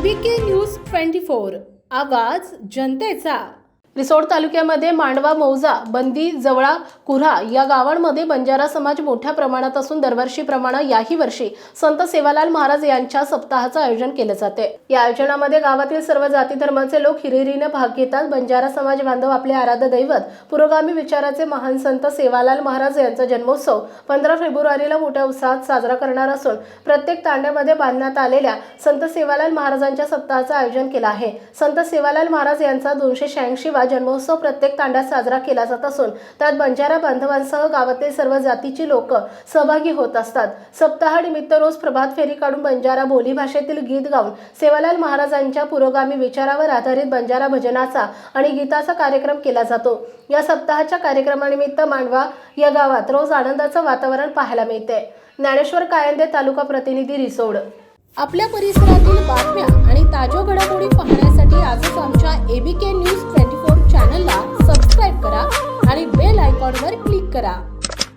I B K news twenty four. आवाज जनतेचा. रिसोड तालुक्यामध्ये मांडवा मौजा बंदी जवळा कुऱ्हा या गावांमध्ये बंजारा समाज मोठ्या प्रमाणात असून दरवर्षीप्रमाणे याही वर्षी संत सेवालाल महाराज यांच्या सप्ताहाचं आयोजन केले जाते. या आयोजनामध्ये गावातील सर्व जाती धर्माचे लोक हिरिरीनं भाग घेतात. बंजारा समाज बांधव आपले आराध्य दैवत पुरोगामी विचाराचे महान संत सेवालाल महाराज यांचा जन्मोत्सव पंधरा फेब्रुवारीला मोठ्या उत्साहात साजरा करणार असून प्रत्येक तांड्यामध्ये बांधण्यात आलेल्या संत सेवालाल महाराजांच्या सप्ताहाचं आयोजन केलं आहे. संत सेवालाल महाराज यांचा दोनशे शहाऐंशी हा जन्मोत्सव प्रत्येक तांड्यात साजरा केला जात असून त्यात बंजारा बांधवांसह गावातील सर्व जातीची लोक सहभागी होत असतात. सप्ताहानिमित्त रोज प्रभात फेरी काढून बंजारा बोली भाषेतील गीत गाऊन सेवालाल महाराजांच्या पुरोगामी विचारावर आधारित बंजारा भजनाचा आणि गीताचा कार्यक्रम केला जातो. या सप्ताहाच्या कार्यक्रमानिमित्त मांडवा या गावात रोज आनंदाचं वातावरण पाहायला मिळते. ज्ञानेश्वर कायंदे तालुका प्रतिनिधी रिसोड. आपल्या परिसरात आयकॉनवर क्लिक करा.